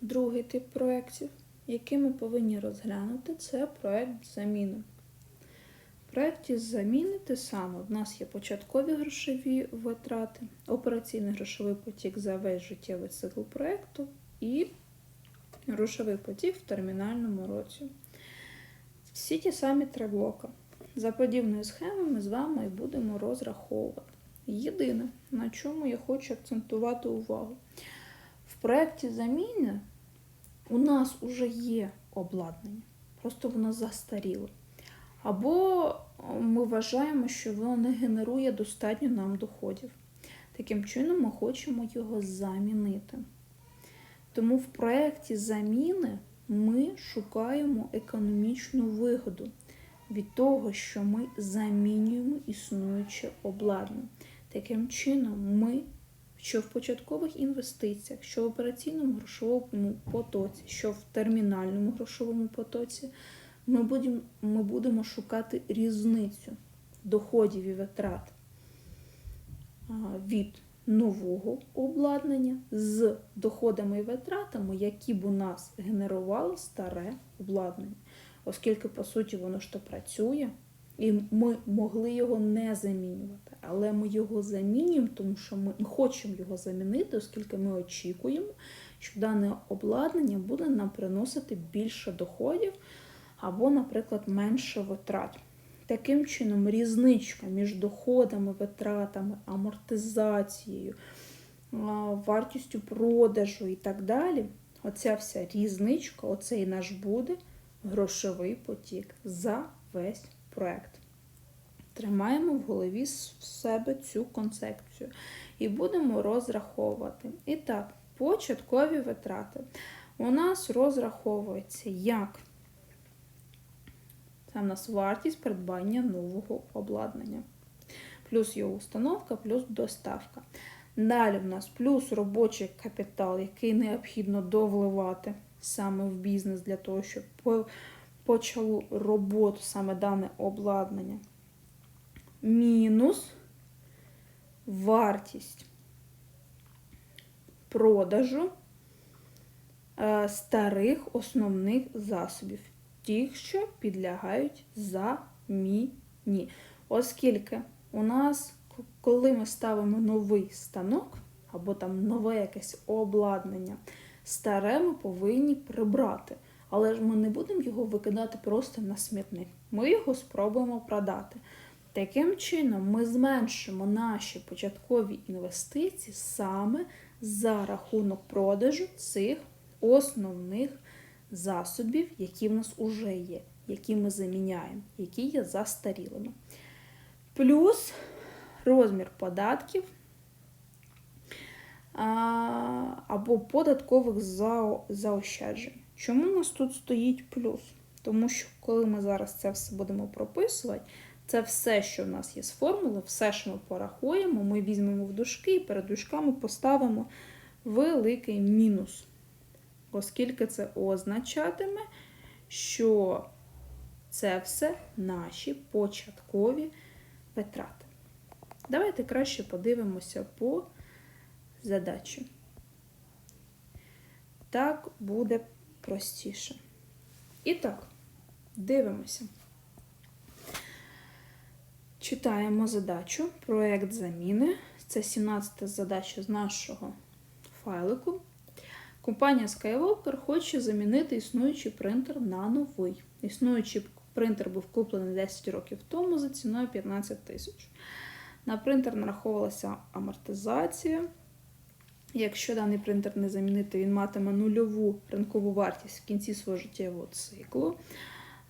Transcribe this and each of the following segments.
Другий тип проєктів, який ми повинні розглянути, це проєкт заміни. В проєкті заміни те саме. У нас є початкові грошові витрати, операційний грошовий потік за весь життєвий цикл проєкту і грошовий потік в термінальному році. Всі ті самі три блока. За подібною схемою ми з вами і будемо розраховувати. Єдине, на чому я хочу акцентувати увагу. Проєкті заміни у нас вже є обладнання, просто воно застаріло. Або ми вважаємо, що воно не генерує достатньо нам доходів. Таким чином, ми хочемо його замінити. Тому в проєкті заміни ми шукаємо економічну вигоду від того, що ми замінюємо існуюче обладнання. Таким чином, ми, що в початкових інвестиціях, що в операційному грошовому потоці, що в термінальному грошовому потоці, ми будемо, ми будемо шукати різницю доходів і витрат від нового обладнання з доходами і витратами, які б у нас генерувало старе обладнання. Оскільки, по суті, воно ж то працює, і ми могли його не замінювати. Але ми його замінюємо, тому що ми хочемо його замінити, оскільки ми очікуємо, що дане обладнання буде нам приносити більше доходів або, наприклад, менше витрат. Таким чином, різничка між доходами, витратами, амортизацією, вартістю продажу і так далі. Оця вся різничка, оцей наш буде грошовий потік за весь проект. Тримаємо в голові в себе цю концепцію і будемо розраховувати. І так, початкові витрати. У нас розраховується як це в нас вартість придбання нового обладнання. Плюс його установка, плюс доставка. Далі в нас плюс робочий капітал, який необхідно довливати саме в бізнес для того, щоб почало роботу саме дане обладнання. Мінус вартість продажу е, старих основних засобів тих, що підлягають заміні. Оскільки у нас, коли ми ставимо новий станок, або там нове якесь обладнання, старе ми повинні прибрати. Але ж ми не будемо його викидати просто на смітник. Ми його спробуємо продати. Таким чином, ми зменшимо наші початкові інвестиції саме за рахунок продажу цих основних засобів, які в нас вже є, які ми заміняємо, які є застарілими. Плюс розмір податків або податкових заощаджень. Чому у нас тут стоїть плюс? Тому що, коли ми зараз це все будемо прописувати, це все, що в нас є з формули, все, що ми порахуємо, ми візьмемо в дужки і перед дужками поставимо великий мінус оскільки це означатиме, що це все наші початкові витрати. Давайте краще подивимося по задачі. Так буде простіше. І так, дивимося. Читаємо задачу, проєкт заміни. Це 17 задача з нашого файлику. Компанія Skywalker хоче замінити існуючий принтер на новий. Існуючий принтер був куплений 10 років тому за ціною 15 тисяч. На принтер нараховувалася амортизація. Якщо даний принтер не замінити, він матиме нульову ринкову вартість в кінці свого життєвого циклу.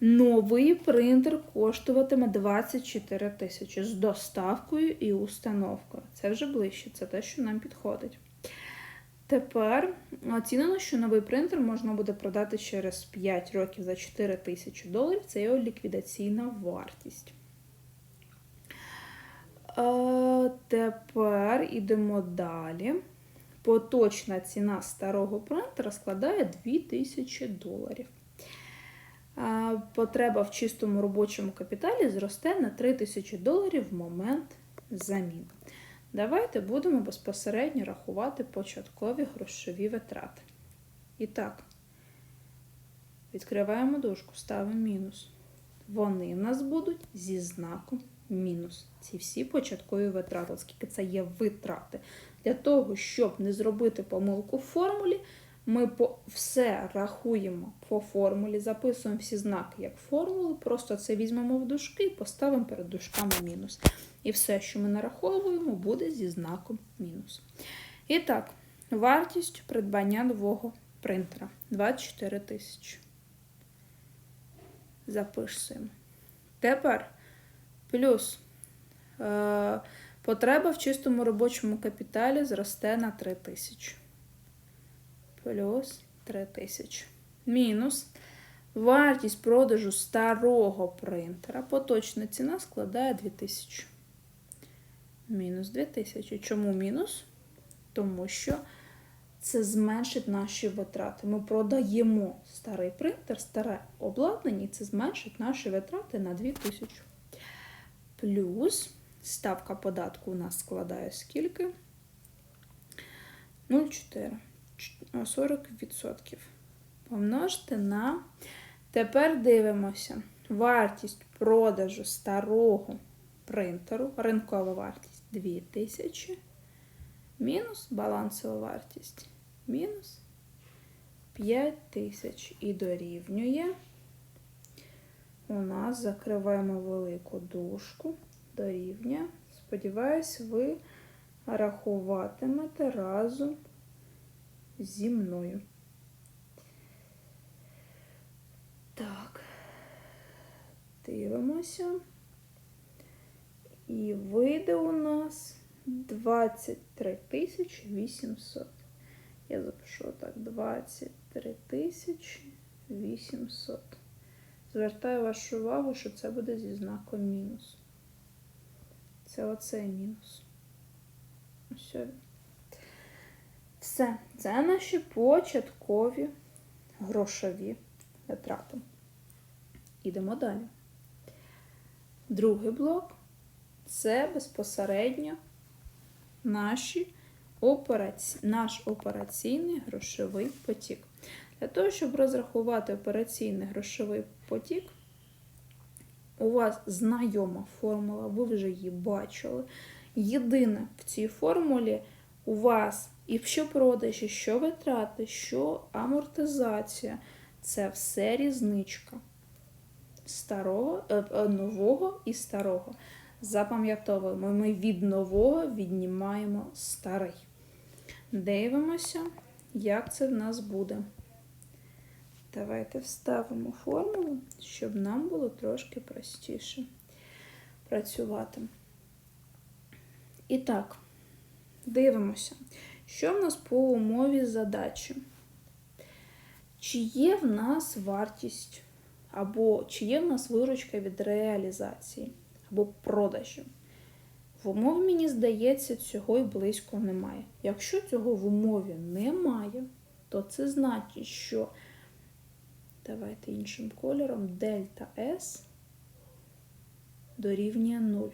Новий принтер коштуватиме 24 тисячі з доставкою і установкою. Це вже ближче, це те, що нам підходить. Тепер оцінено, що новий принтер можна буде продати через 5 років за 4 тисячі доларів. Це його ліквідаційна вартість. Е, тепер йдемо далі. Поточна ціна старого принтера складає 2000 доларів. Потреба в чистому робочому капіталі зросте на 3000 доларів в момент заміни. Давайте будемо безпосередньо рахувати початкові грошові витрати. І так, відкриваємо дужку, ставимо мінус. Вони в нас будуть зі знаком мінус. Ці всі початкові витрати, оскільки це є витрати. Для того, щоб не зробити помилку в формулі, ми по все рахуємо по формулі, записуємо всі знаки як формулу, просто це візьмемо в дужки і поставимо перед дужками мінус. І все, що ми нараховуємо, буде зі знаком мінус. І так, вартість придбання нового принтера 24 тисячі. Записуємо. Тепер плюс е, потреба в чистому робочому капіталі зросте на 3 тисячі. Плюс 3 тисячі. Мінус. Вартість продажу старого принтера. Поточна ціна складає 2000. Мінус 2000. Чому мінус? Тому що це зменшить наші витрати. Ми продаємо старий принтер, старе обладнання, і це зменшить наші витрати на 2000. Плюс ставка податку у нас складає скільки? 0,4. 40%. Помножте на. Тепер дивимося. Вартість продажу старого принтеру, ринкова вартість 2000. Мінус балансова вартість. Мінус 5000. І дорівнює. У нас закриваємо велику дужку. Дорівнює. Сподіваюсь, ви рахуватимете разом зі мною. Так, дивимося. І вийде у нас 23 тисячі 800. Я запишу так, 23 тисячі 800. Звертаю вашу увагу, що це буде зі знаком мінус. Це оцей мінус. Ось. Все, це наші початкові грошові витрати. Ідемо далі. Другий блок це безпосередньо наші операці... наш операційний грошовий потік. Для того, щоб розрахувати операційний грошовий потік, у вас знайома формула, ви вже її бачили. Єдине в цій формулі у вас і що продажі, що витрати, що амортизація це все різничка старого, е, нового і старого. Запам'ятовуємо, ми від нового віднімаємо старий. Дивимося, як це в нас буде. Давайте вставимо формулу, щоб нам було трошки простіше працювати. І так, дивимося, що в нас по умові задачі? Чи є в нас вартість, або чи є в нас виручка від реалізації, або продажу? В умові, мені здається, цього й близько немає. Якщо цього в умові немає, то це значить, що давайте іншим кольором дельта S дорівнює 0.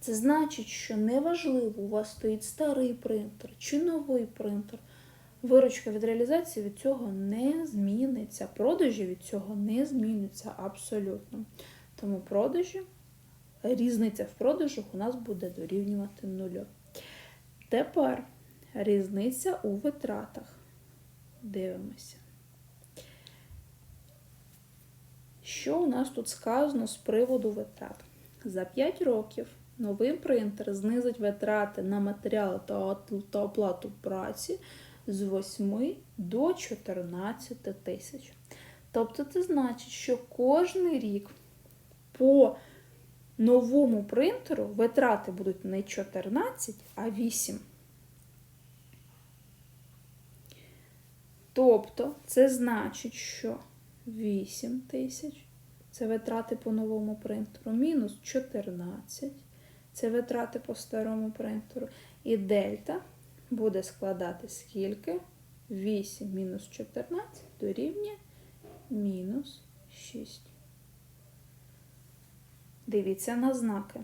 Це значить, що неважливо, у вас стоїть старий принтер чи новий принтер. Виручка від реалізації від цього не зміниться. Продажі від цього не змінюються абсолютно. Тому продажі, різниця в продажах у нас буде дорівнювати нулю. Тепер різниця у витратах. Дивимося. Що у нас тут сказано з приводу витрат? За 5 років новий принтер знизить витрати на матеріали та оплату праці з 8 до 14 тисяч. Тобто це значить, що кожен рік по новому принтеру витрати будуть не 14, а 8. Тобто це значить, що 8 тисяч це витрати по новому принтеру, мінус 14. Це витрати по старому принтеру. І дельта буде складати скільки? 8 мінус 14 дорівнює мінус 6. Дивіться на знаки.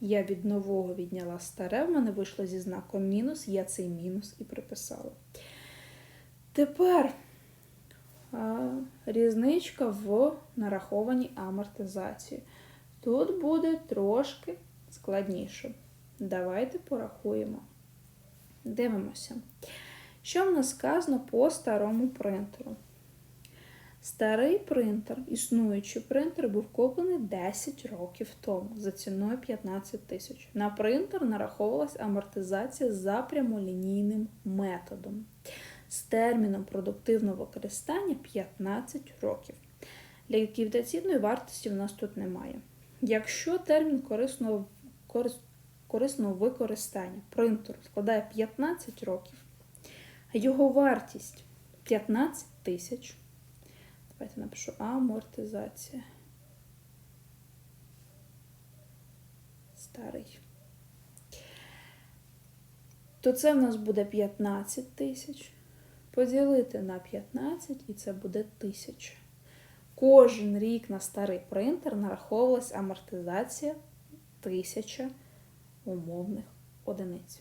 Я від нового відняла старе, в мене вийшло зі знаком мінус, я цей мінус і приписала. Тепер а, різничка в нарахованій амортизації. Тут буде трошки складніше. Давайте порахуємо. Дивимося. Що в нас сказано по старому принтеру? Старий принтер, існуючий принтер, був куплений 10 років тому за ціною 15 тисяч. На принтер нараховувалась амортизація за прямолінійним методом з терміном продуктивного використання 15 років. Ліквідаційної вартості в нас тут немає. Якщо термін корисного, корис, корисного використання принтеру складає 15 років, а його вартість 15 тисяч, давайте напишу амортизація. Старий. То це в нас буде 15 тисяч. Поділити на 15 і це буде 1000. Кожен рік на старий принтер нараховувалась амортизація 1000 умовних одиниць.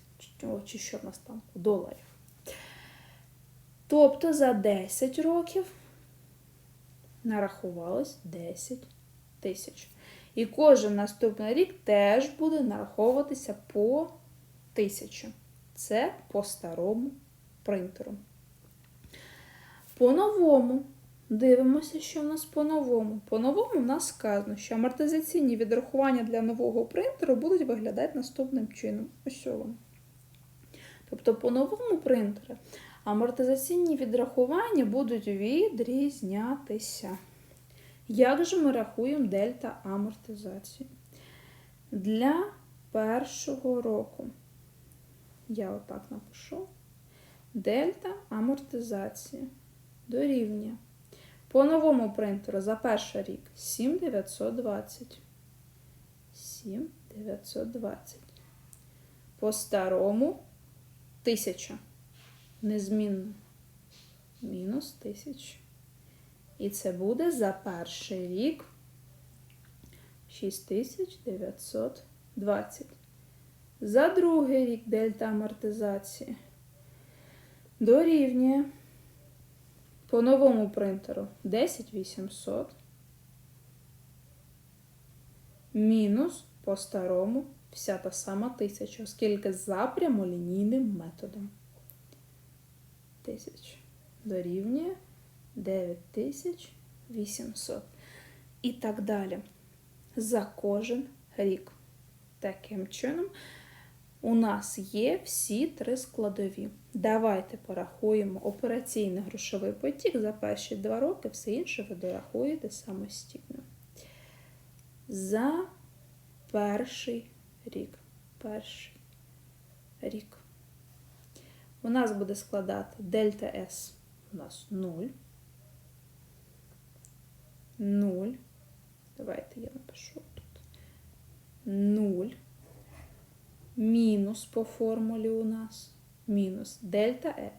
Чи що в нас там? Доларів. Тобто за 10 років нарахувалось 10 тисяч. І кожен наступний рік теж буде нараховуватися по 1000. Це по старому принтеру. По-новому дивимося, що в нас по-новому. По-новому в нас сказано, що амортизаційні відрахування для нового принтеру будуть виглядати наступним чином. Ось воно. Тобто, по новому принтеру амортизаційні відрахування будуть відрізнятися. Як же ми рахуємо дельта амортизації? Для першого року. Я отак напишу. Дельта амортизації дорівнює. По новому принтеру за перший рік 7920. 7920. По старому 1000. Незмінно. Мінус 1000. І це буде за перший рік 6920. За другий рік дельта амортизації дорівнює по новому принтеру 10800 мінус по старому вся та сама тисяча, оскільки за прямолінійним методом. Тисяч дорівнює 9800. І так далі. За кожен рік. Таким чином, у нас є всі три складові. Давайте порахуємо операційний грошовий потік за перші два роки, все інше ви дорахуєте самостійно. За перший рік. Перший рік. У нас буде складати дельта S у нас 0. 0. Давайте я напишу тут. 0 мінус по формулі у нас мінус дельта Е,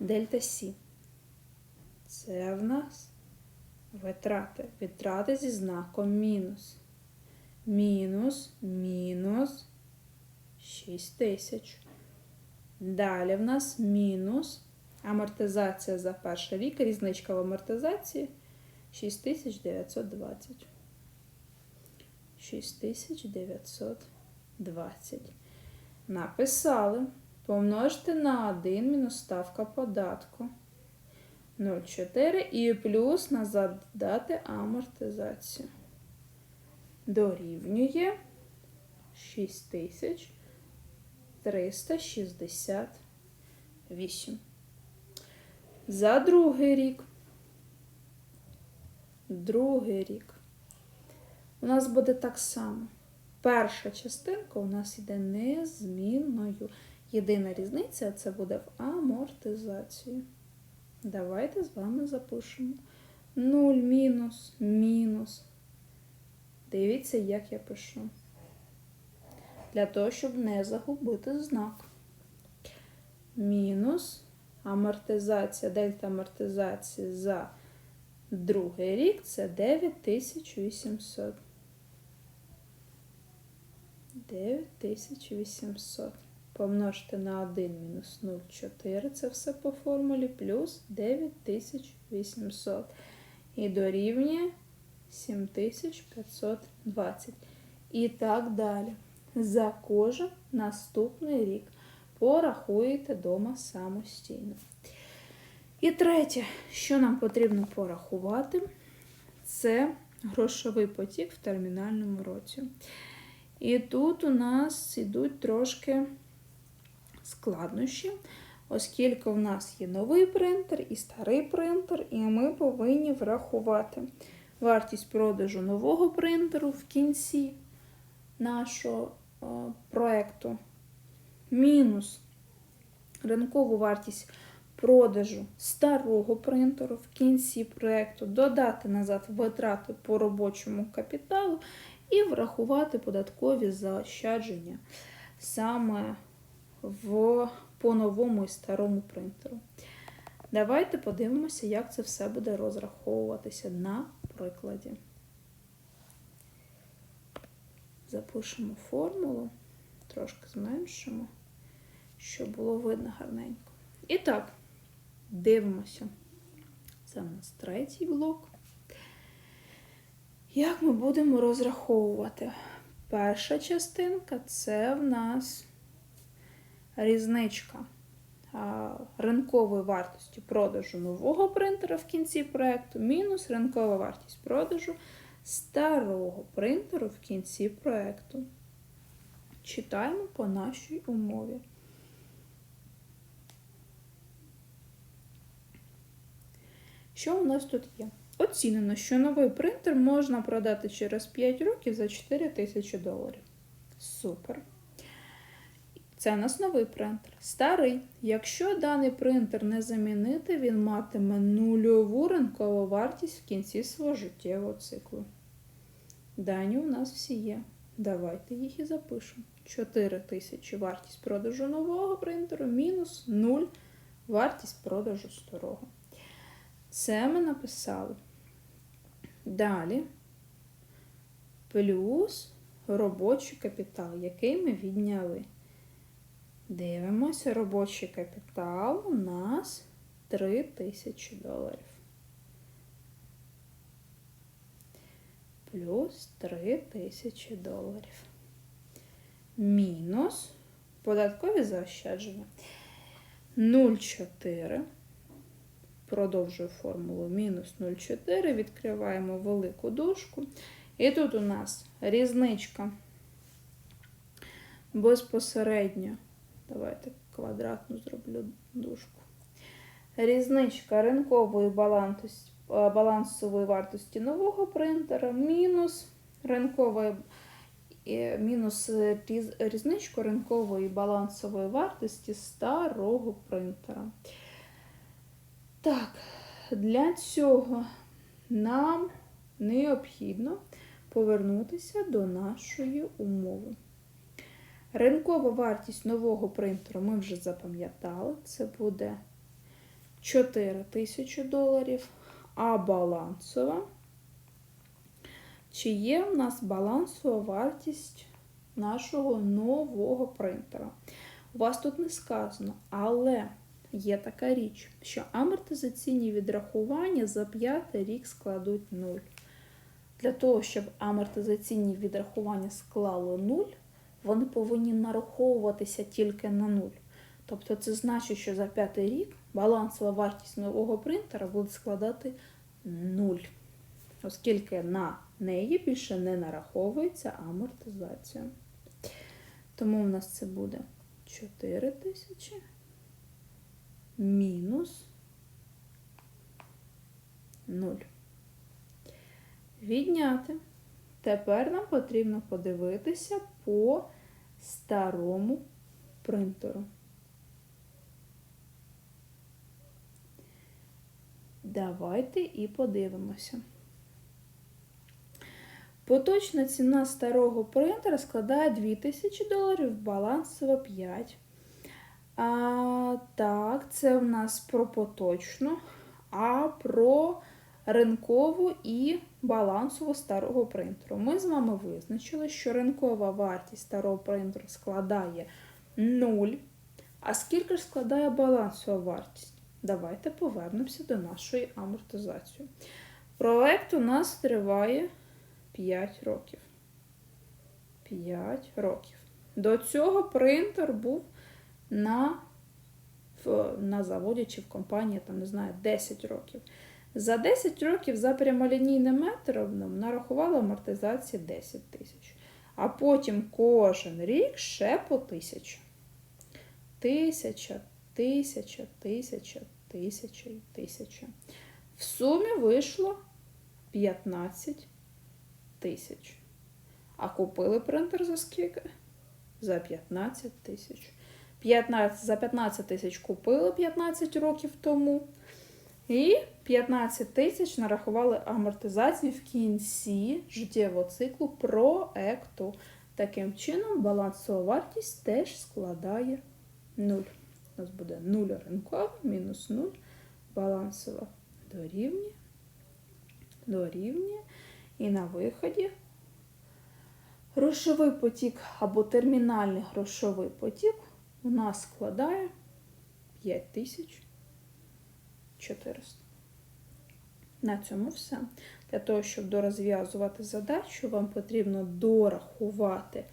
дельта Сі. Це в нас витрати. Витрати зі знаком мінус. Мінус, мінус 6 тисяч. Далі в нас мінус амортизація за перший рік, різничка в амортизації 6920. 6920. Написали. Помножте на 1 мінус ставка податку. 0,4 і плюс назад додати амортизацію. Дорівнює 6368. За другий рік. Другий рік. У нас буде так само. Перша частинка у нас йде незмінною. Єдина різниця це буде в амортизації. Давайте з вами запишемо 0 мінус, мінус. Дивіться, як я пишу. Для того, щоб не загубити знак. Мінус амортизація, дельта амортизації за другий рік це 9800. 9800. Помножити на 1 мінус 0,4, це все по формулі, плюс 9800. І дорівнює 7520. І так далі. За кожен наступний рік порахуєте дома самостійно. І третє, що нам потрібно порахувати, це грошовий потік в термінальному році. І тут у нас йдуть трошки складнощі, оскільки в нас є новий принтер і старий принтер, і ми повинні врахувати вартість продажу нового принтеру в кінці нашого е, проекту, мінус ринкову вартість продажу старого принтеру в кінці проекту, додати назад витрати по робочому капіталу і врахувати податкові заощадження. Саме в, по новому і старому принтеру. Давайте подивимося, як це все буде розраховуватися на прикладі. Запишемо формулу, трошки зменшимо, щоб було видно гарненько. І так, дивимося. Це в нас третій блок. Як ми будемо розраховувати? Перша частинка це в нас різничка ринкової вартості продажу нового принтера в кінці проєкту, мінус ринкова вартість продажу старого принтеру в кінці проєкту. Читаємо по нашій умові. Що у нас тут є? Оцінено, що новий принтер можна продати через 5 років за 4 тисячі доларів. Супер. Це у нас новий принтер. Старий. Якщо даний принтер не замінити, він матиме нульову ринкову вартість в кінці свого життєвого циклу. Дані у нас всі є. Давайте їх і запишемо. 4 тисячі вартість продажу нового принтеру, мінус 0 вартість продажу старого. Це ми написали. Далі плюс робочий капітал, який ми відняли. Дивимося, робочий капітал у нас 3 тисячі доларів. Плюс 3 тисячі доларів. Мінус податкові заощадження 0,4. Продовжую формулу мінус 0,4, відкриваємо велику дужку. І тут у нас різничка безпосередньо. Давайте квадратну зроблю дужку. Різничка ринкової балансової вартості нового принтера, мінус ринкової мінус різничку ринкової балансової вартості старого принтера. Так, для цього нам необхідно повернутися до нашої умови. Ринкова вартість нового принтеру ми вже запам'ятали, це буде 4 тисячі доларів, а балансова. Чи є в нас балансова вартість нашого нового принтера? У вас тут не сказано, але є така річ, що амортизаційні відрахування за п'ятий рік складуть 0. Для того, щоб амортизаційні відрахування склало 0, вони повинні нараховуватися тільки на 0. Тобто це значить, що за п'ятий рік балансова вартість нового принтера буде складати 0, оскільки на неї більше не нараховується амортизація. Тому в нас це буде 4 тисячі мінус 0. Відняти. Тепер нам потрібно подивитися по старому принтеру. Давайте і подивимося. Поточна ціна старого принтера складає 2000 доларів, балансова 5. А, Так, це в нас про поточну, а про ринкову і балансову старого принтеру. Ми з вами визначили, що ринкова вартість старого принтеру складає 0. А скільки ж складає балансова вартість? Давайте повернемося до нашої амортизації. Проект у нас триває 5 років. 5 років. До цього принтер був на, в, на заводі чи в компанії, там, не знаю, 10 років. За 10 років за прямолінійним метром нарахували амортизації 10 тисяч. А потім кожен рік ще по тисячу. Тисяча, тисяча, тисяча, тисяча і тисяча. В сумі вийшло 15 тисяч. А купили принтер за скільки? За 15 тисяч. 15, за 15 тисяч купили 15 років тому. І 15 тисяч нарахували амортизації в кінці життєвого циклу проекту. Таким чином, балансова вартість теж складає 0. У нас буде 0 ринкова мінус 0 балансова дорівнює, дорівнює. І на виході грошовий потік або термінальний грошовий потік у нас складає 5400. На цьому все. Для того, щоб дорозв'язувати задачу, вам потрібно дорахувати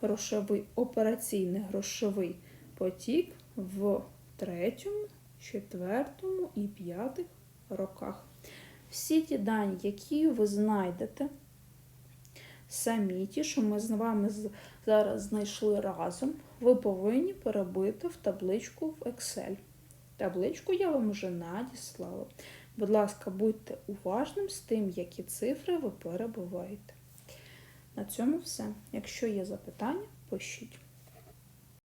грошовий, операційний грошовий потік в третьому, четвертому і п'ятих роках. Всі ті дані, які ви знайдете самі, ті, що ми з вами зараз знайшли разом, ви повинні перебити в табличку в Excel. Табличку я вам вже надіслала. Будь ласка, будьте уважним з тим, які цифри ви перебуваєте. На цьому все. Якщо є запитання, пишіть.